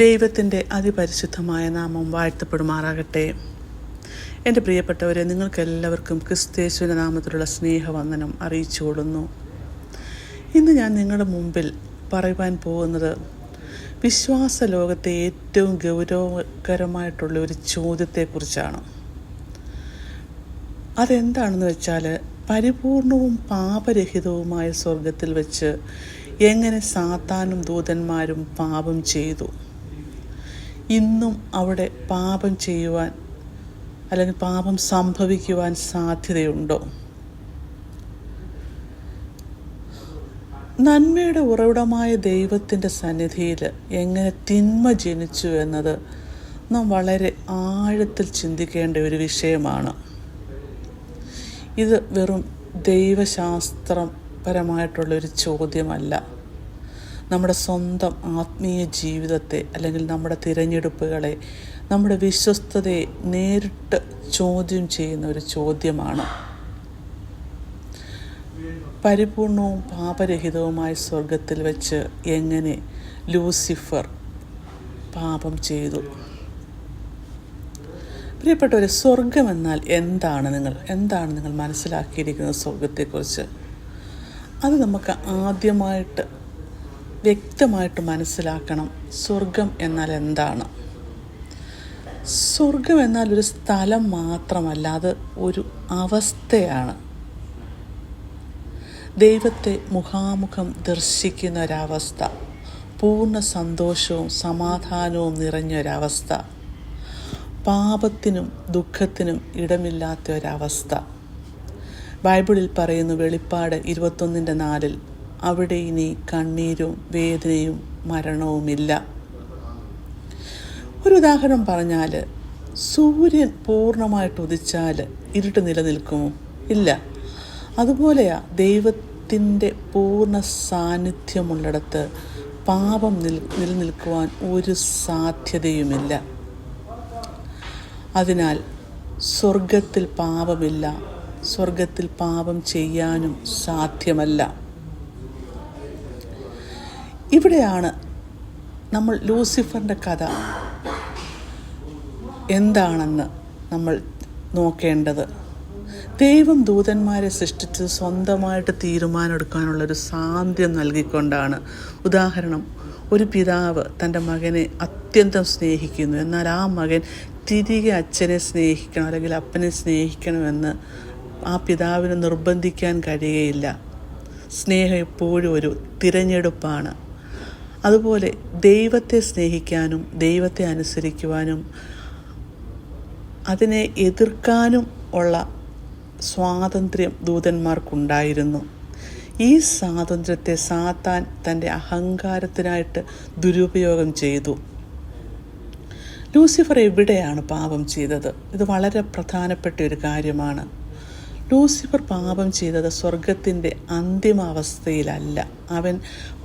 ദൈവത്തിന്റെ അതിപരിശുദ്ധമായ നാമം വാഴ്ത്തപ്പെടുമാറാകട്ടെ. എന്റെ പ്രിയപ്പെട്ടവരെ നിങ്ങൾക്കെല്ലാവർക്കും ക്രിസ്തേശുവിന്റെ നാമത്തിലുള്ള സ്നേഹവന്ദനം അറിയിച്ചു കൊള്ളുന്നു ഇന്ന് ഞാൻ നിങ്ങളുടെ മുമ്പിൽ പറയുവാൻ പോകുന്നത് വിശ്വാസ ലോകത്തെ ഏറ്റവും ഗൗരവകരമായിട്ടുള്ള ഒരു ചോദ്യത്തെക്കുറിച്ചാണ്. അതെന്താണെന്ന് വെച്ചാൽ പരിപൂർണവും പാപരഹിതവുമായ സ്വർഗത്തിൽ വെച്ച് എങ്ങനെ സാത്താനും ദൂതന്മാരും പാപം ചെയ്തു. ഇന്നും അവിടെ പാപം ചെയ്യുവാൻ അല്ലെങ്കിൽ പാപം സംഭവിക്കുവാൻ സാധ്യതയുണ്ടോ? നന്മയുടെ ഉറവിടമായ ദൈവത്തിന്റെ സന്നിധിയിൽ എങ്ങനെ തിന്മ ജനിച്ചു എന്നത് നാം വളരെ ആഴത്തിൽ ചിന്തിക്കേണ്ട ഒരു വിഷയമാണ്. ഇത് വെറും ദൈവശാസ്ത്രപരമായിട്ടുള്ളൊരു ചോദ്യമല്ല. നമ്മുടെ സ്വന്തം ആത്മീയ ജീവിതത്തെ അല്ലെങ്കിൽ നമ്മുടെ തിരഞ്ഞെടുപ്പുകളെ നമ്മുടെ വിശ്വസ്തതയെ നേരിട്ട് ചോദ്യം ചെയ്യുന്ന ഒരു ചോദ്യമാണ്. പരിപൂർണവും പാപരഹിതവുമായ സ്വർഗത്തിൽ വെച്ച് എങ്ങനെ ലൂസിഫർ പാപം ചെയ്തു? പ്രിയപ്പെട്ടവരെ സ്വർഗം എന്നാൽ എന്താണ് നിങ്ങൾ? എന്താണ് നിങ്ങൾ മനസ്സിലാക്കിയിരിക്കുന്നത് സ്വർഗത്തെക്കുറിച്ച്? അത് നമുക്ക് ആദ്യമായിട്ട് വ്യക്തമായിട്ട് മനസ്സിലാക്കണം സ്വർഗം എന്നാൽ എന്താണ്. സ്വർഗം എന്നാൽ ഒരു സ്ഥലം മാത്രമല്ല അത് ഒരു അവസ്ഥയാണ്. ദൈവത്തെ മുഖാമുഖം ദർശിക്കുന്ന ഒരവസ്ഥ പൂർണ സന്തോഷവും സമാധാനവും നിറഞ്ഞൊരവസ്ഥ പാപത്തിനും ദുഃഖത്തിനും ഇടമില്ലാത്ത ഒരവസ്ഥ. ബൈബിളിൽ പറയുന്നു വെളിപ്പാട് ഇരുപത്തൊന്നിന്റെ നാലിൽ അവിടെ ഇനി കണ്ണീരും വേദനയും മരണവുമില്ല. ഒരു ഉദാഹരണം പറഞ്ഞാൽ സൂര്യൻ പൂർണമായിട്ട് ഉദിച്ചാൽ ഇരുട്ട് നിലനിൽക്കുമോ? ഇല്ല. അതുപോലെയാ ദൈവത്തിന്റെ പൂർണ സാന്നിധ്യമുള്ളിടത്ത് പാപം നിൽ നിലനിൽക്കുവാൻ ഒരു സാധ്യതയുമില്ല. അതിനാൽ സ്വർഗത്തിൽ പാപമില്ല. സ്വർഗത്തിൽ പാപം ചെയ്യാനും സാധ്യമല്ല. ഇവിടെയാണ് നമ്മൾ ലൂസിഫറിന്റെ കഥ. എന്താണെന്ന് നമ്മൾ നോക്കേണ്ടത്. ദൈവം ദൂതന്മാരെ സൃഷ്ടിച്ച് സ്വന്തമായിട്ട് തീരുമാനമെടുക്കാനുള്ളൊരു സാന്ത്യം നൽകിക്കൊണ്ടാണ്. ഉദാഹരണം ഒരു പിതാവ് തന്റെ മകനെ അത്യന്തം സ്നേഹിക്കുന്നു. എന്നാൽ ആ മകൻ തിരികെ അച്ഛനെ സ്നേഹിക്കണം അല്ലെങ്കിൽ അപ്പനെ സ്നേഹിക്കണമെന്ന് ആ പിതാവിനെ നിർബന്ധിക്കാൻ കഴിയുകയില്ല. സ്നേഹം എപ്പോഴും ഒരു തിരഞ്ഞെടുപ്പാണ്. അതുപോലെ ദൈവത്തെ സ്നേഹിക്കാനും ദൈവത്തെ അനുസരിക്കുവാനും അതിനെ എതിർക്കാനും ഉള്ള സ്വാതന്ത്ര്യം ദൂതന്മാർക്കുണ്ടായിരുന്നു. ഈ സ്വാതന്ത്ര്യത്തെ സാത്താൻ തന്റെ അഹങ്കാരത്തിനായിട്ട് ദുരുപയോഗം ചെയ്തു. ലൂസിഫർ എവിടെയാണ് പാപം ചെയ്തത്? ഇത് വളരെ പ്രധാനപ്പെട്ട ഒരു കാര്യമാണ്. ലൂസിഫർ പാപം ചെയ്തത് സ്വർഗത്തിന്റെ അന്തിമാവസ്ഥയിലല്ല അവൻ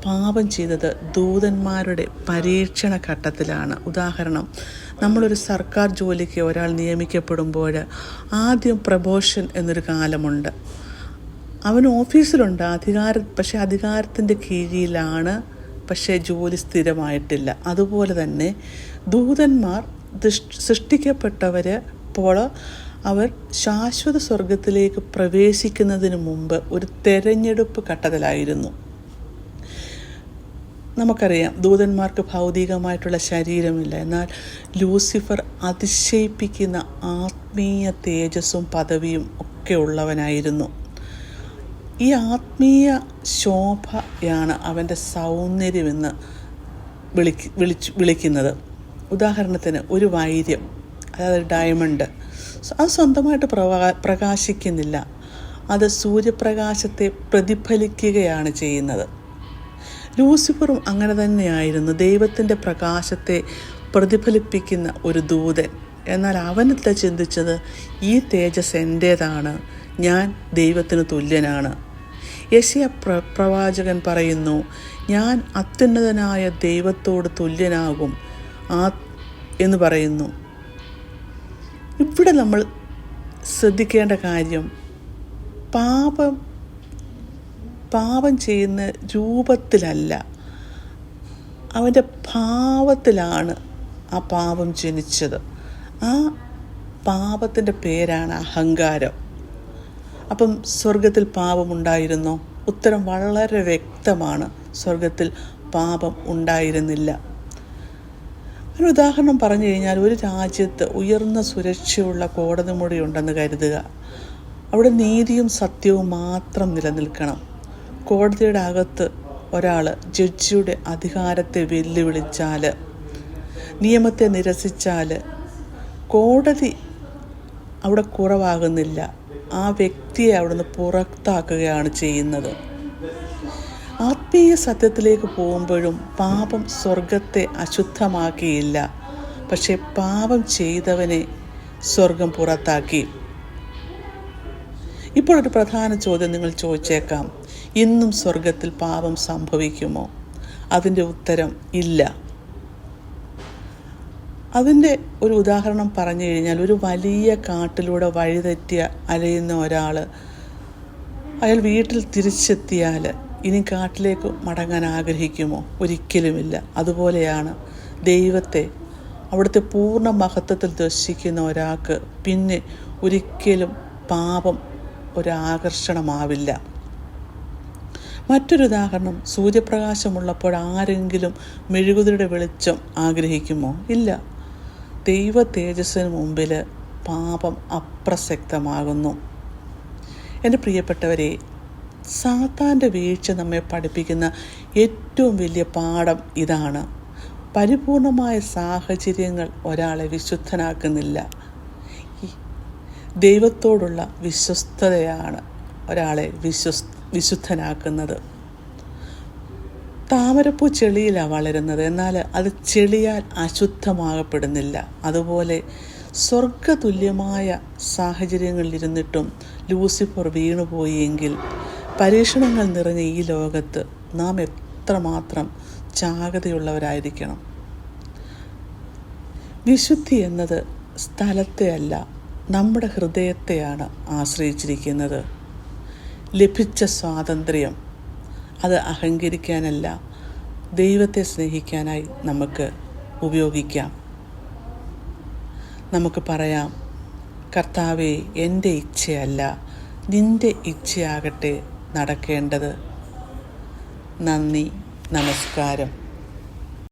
പാപം ചെയ്തത് ദൂതന്മാരുടെ പരീക്ഷണ ഘട്ടത്തിലാണ്. ഉദാഹരണം നമ്മളൊരു സർക്കാർ ജോലിക്ക് ഒരാൾ നിയമിക്കപ്പെടുമ്പോൾ ആദ്യം പ്രബോഷൻ എന്നൊരു കാലമുണ്ട്. അവൻ ഓഫീസിലുണ്ട് അധികാര പക്ഷേ അധികാരത്തിന്റെ കീഴിലാണ് പക്ഷേ ജോലി സ്ഥിരമായിട്ടില്ല. അതുപോലെ തന്നെ ദൂതന്മാർ സൃഷ്ടിക്കപ്പെട്ടവർ ഇപ്പോൾ അവർ ശാശ്വത സ്വർഗത്തിലേക്ക് പ്രവേശിക്കുന്നതിന് മുമ്പ് ഒരു തെരഞ്ഞെടുപ്പ് ഘട്ടത്തിലായിരുന്നു നമുക്കറിയാം ദൂതന്മാർക്ക് ഭൗതികമായിട്ടുള്ള ശരീരമില്ല. എന്നാൽ ലൂസിഫർ അതിശയിപ്പിക്കുന്ന ആത്മീയ തേജസ്സും പദവിയും ഒക്കെ ഉള്ളവനായിരുന്നു. ഈ ആത്മീയ ശോഭയാണ് അവന്റെ സൗന്ദര്യമെന്ന് വിളിക്ക് വിളിച്ച് വിളിക്കുന്നത്. ഉദാഹരണത്തിന് ഒരു വൈര്യം അതായത് ഡയമണ്ട്. അത് സ്വന്തമായിട്ട് പ്രവാ പ്രകാശിക്കുന്നില്ല. അത് സൂര്യപ്രകാശത്തെ പ്രതിഫലിക്കുകയാണ് ചെയ്യുന്നത്. ലൂസിഫറും അങ്ങനെ തന്നെയായിരുന്നു. ദൈവത്തിന്റെ പ്രകാശത്തെ പ്രതിഫലിപ്പിക്കുന്ന ഒരു ദൂതൻ. എന്നാൽ അവനത്തെ ചിന്തിച്ചത്? ഈ തേജസ് എന്റേതാണ് ഞാൻ ദൈവത്തിന് തുല്യനാണ്. യശിയ പ്ര പ്രവാചകൻ പറയുന്നു ഞാൻ അത്യുന്നതനായ ദൈവത്തോട് തുല്യനാകും ആ എന്ന് പറയുന്നു. ഇവിടെ നമ്മൾ ശ്രദ്ധിക്കേണ്ട കാര്യം പാപം പാപം ചെയ്യുന്ന രൂപത്തിലല്ല. അവന്റെ ഭാവത്തിലാണ് ആ പാപം ജനിച്ചത്. ആ പാപത്തിന്റെ പേരാണ് അഹങ്കാരം. അപ്പം സ്വർഗത്തിൽ പാപമുണ്ടായിരുന്നോ ഉത്തരം വളരെ വ്യക്തമാണ്. സ്വർഗത്തിൽ പാപം ഉണ്ടായിരുന്നില്ല. ഒരു ഉദാഹരണം പറഞ്ഞു കഴിഞ്ഞാൽ ഒരു രാജ്യത്ത് ഉയർന്ന സുരക്ഷയുള്ള കോടതി മുറിയുണ്ടെന്ന് കരുതുക. അവിടെ നീതിയും സത്യവും മാത്രം നിലനിൽക്കണം. കോടതിയുടെ അകത്ത് ഒരാൾ ജഡ്ജിയുടെ അധികാരത്തെ വെല്ലുവിളിച്ചാൽ നിയമത്തെ നിരസിച്ചാൽ കോടതി അവിടെ കുറവാകുന്നില്ല. ആ വ്യക്തിയെ അവിടുന്ന് പുറത്താക്കുകയാണ് ചെയ്യുന്നത്. ആത്മീയ സത്യത്തിലേക്ക് പോകുമ്പോഴും പാപം സ്വർഗത്തെ അശുദ്ധമാക്കിയില്ല. പക്ഷെ പാപം ചെയ്തവനെ സ്വർഗം പുറത്താക്കി. ഇപ്പോൾ ഒരു പ്രധാന ചോദ്യം നിങ്ങൾ ചോദിച്ചേക്കാം. ഇന്നും സ്വർഗത്തിൽ പാപം സംഭവിക്കുമോ? അതിന്റെ ഉത്തരം ഇല്ല. അതിന്റെ ഒരു ഉദാഹരണം പറഞ്ഞു കഴിഞ്ഞാൽ ഒരു വലിയ കാട്ടിലൂടെ വഴിതെറ്റിയ അലയുന്ന ഒരാൾ അയാൾ വീട്ടിൽ തിരിച്ചെത്തിയാൽ ഇനി കാട്ടിലേക്ക് മടങ്ങാൻ ആഗ്രഹിക്കുമോ? ഒരിക്കലുമില്ല. അതുപോലെയാണ് ദൈവത്തെ അവിടുത്തെ പൂർണ മഹത്വത്തിൽ ദർശിക്കുന്ന ഒരാൾക്ക് പിന്നെ ഒരിക്കലും പാപം ഒരാകർഷണമാവില്ല. മറ്റൊരു ഉദാഹരണം സൂര്യപ്രകാശമുള്ളപ്പോൾ ആരെങ്കിലും മെഴുകുതിരിയുടെ വെളിച്ചം ആഗ്രഹിക്കുമോ? ഇല്ല. ദൈവ തേജസ്സിന് മുമ്പിൽ പാപം അപ്രസക്തമാകുന്നു. എന്റെ പ്രിയപ്പെട്ടവരെ സാത്താന്റെ വീഴ്ച നമ്മെ പഠിപ്പിക്കുന്ന ഏറ്റവും വലിയ പാഠം ഇതാണ്. പരിപൂർണമായ സാഹചര്യങ്ങൾ ഒരാളെ വിശുദ്ധനാക്കുന്നില്ല. ദൈവത്തോടുള്ള വിശ്വസ്തതയാണ് ഒരാളെ വിശ്വസ് വിശുദ്ധനാക്കുന്നത്. താമരപ്പൂ ചെളിയിലാണ് വളരുന്നത്. എന്നാൽ അത് ചെളിയാൽ അശുദ്ധമാകപ്പെടുന്നില്ല. അതുപോലെ സ്വർഗതുല്യമായ സാഹചര്യങ്ങളിലിരുന്നിട്ടും ലൂസിഫർ വീണുപോയെങ്കിൽ പരീക്ഷണങ്ങൾ നിറഞ്ഞ ഈ ലോകത്ത് നാം എത്രമാത്രം ജാഗ്രതയുള്ളവരായിരിക്കണം? വിശുദ്ധി എന്നത് സ്ഥലത്തെ അല്ല നമ്മുടെ ഹൃദയത്തെയാണ് ആശ്രയിച്ചിരിക്കുന്നത്. ലഭിച്ച സ്വാതന്ത്ര്യം അത് അഹങ്കരിക്കാനല്ല ദൈവത്തെ സ്നേഹിക്കാനായി നമുക്ക് ഉപയോഗിക്കാം. നമുക്ക് പറയാം കർത്താവെ എന്റെ ഇച്ഛയല്ല നിന്റെ ഇച്ഛയാകട്ടെ നടക്കേണ്ടത്. നന്ദി. നമസ്കാരം.